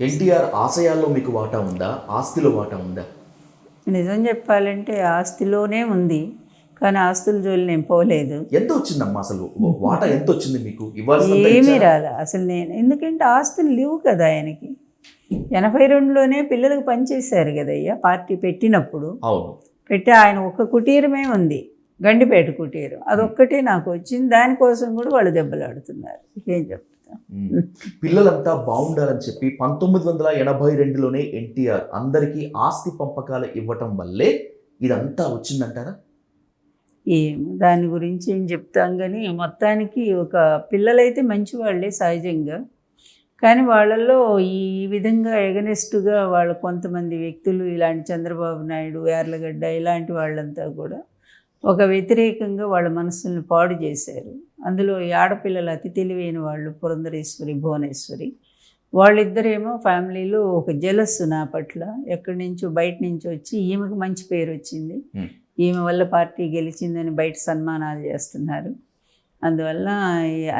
ఎన్టీఆర్ ఆశయాల్లో మీకు వాటా ఉందా? ఆస్తిలో వాటా ఉందా? నిజం చెప్పాలంటే ఆస్తిలోనే ఉంది కానీ ఆస్తుల జోలి నేను పోలేదు. ఎంత వచ్చిందమ్మా అసలు వాటా ఎంత వచ్చింది మీకు ఏమీ రాలే. అసలు నేను ఎందుకంటే ఆస్తులు లేవు కదా ఆయనకి. ఎనభై రెండులోనే పిల్లలకు పనిచేశారు కదయ్యా పార్టీ పెట్టినప్పుడు. పెట్టి ఆయన ఒక కుటీరమే ఉంది గండిపేట కుటీరం. అదొక్కటే నాకు వచ్చింది. దానికోసం కూడా వాళ్ళు దెబ్బలాడుతున్నారు. ఏం ఉమ్. పిల్లలంతా బాగుండాలని చెప్పి పంతొమ్మిది వందల ఎనభై రెండులోనే ఎన్టీఆర్ అందరికీ ఆస్తి పంపకాలు ఇవ్వటం వల్లే ఇదంతా వచ్చిందంటారా? ఏం దాని గురించి ఏం చెప్తాం కానీ మొత్తానికి ఒక పిల్లలైతే మంచి వాళ్ళే సహజంగా. కానీ వాళ్ళల్లో ఈ విధంగా ఎగనెస్ట్గా వాళ్ళ కొంతమంది వ్యక్తులు ఇలాంటి చంద్రబాబు నాయుడు యార్లగడ్డ ఇలాంటి వాళ్ళంతా కూడా ఒక వ్యతిరేకంగా వాళ్ళ మనసుల్ని పాడు చేశారు. అందులో ఈ ఆడపిల్లలు అతి తెలివైన వాళ్ళు పురంధరేశ్వరి భువనేశ్వరి. వాళ్ళిద్దరేమో ఫ్యామిలీలో ఒక జలస్ నా పట్ల. ఎక్కడి నుంచో బయట నుంచి వచ్చి ఈమెకు మంచి పేరు వచ్చింది. ఈమె వల్ల పార్టీ గెలిచిందని బయట సన్మానాలు చేస్తున్నారు. అందువల్ల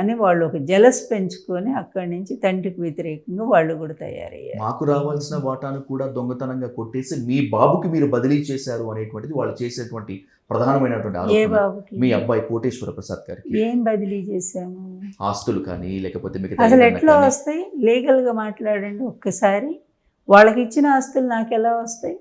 అని వాళ్ళు ఒక జలస్ పెంచుకొని అక్కడి నుంచి తండ్రికి వ్యతిరేకంగా వాళ్ళు కూడా తయారయ్యారు. మాకు రావాల్సిన వాటాను కూడా దొంగతనంగా కొట్టేసి మీ బాబుకి మీరు బదిలీ చేశారు అనేటువంటిది వాళ్ళు చేసేటువంటి ప్రధానమైనటువంటి ఏ బాబుకి? మీ అబ్బాయి కోటేశ్వర ప్రసాద్ గారికి. ఏం బదిలీ చేశాము? ఆస్తులు కానీ లేకపోతే మిగతా అసలు ఎట్లా. వస్తాయి? లీగల్గా మాట్లాడండి ఒక్కసారి. వాళ్ళకి ఇచ్చిన ఆస్తులు నాకు ఎలా వస్తాయి?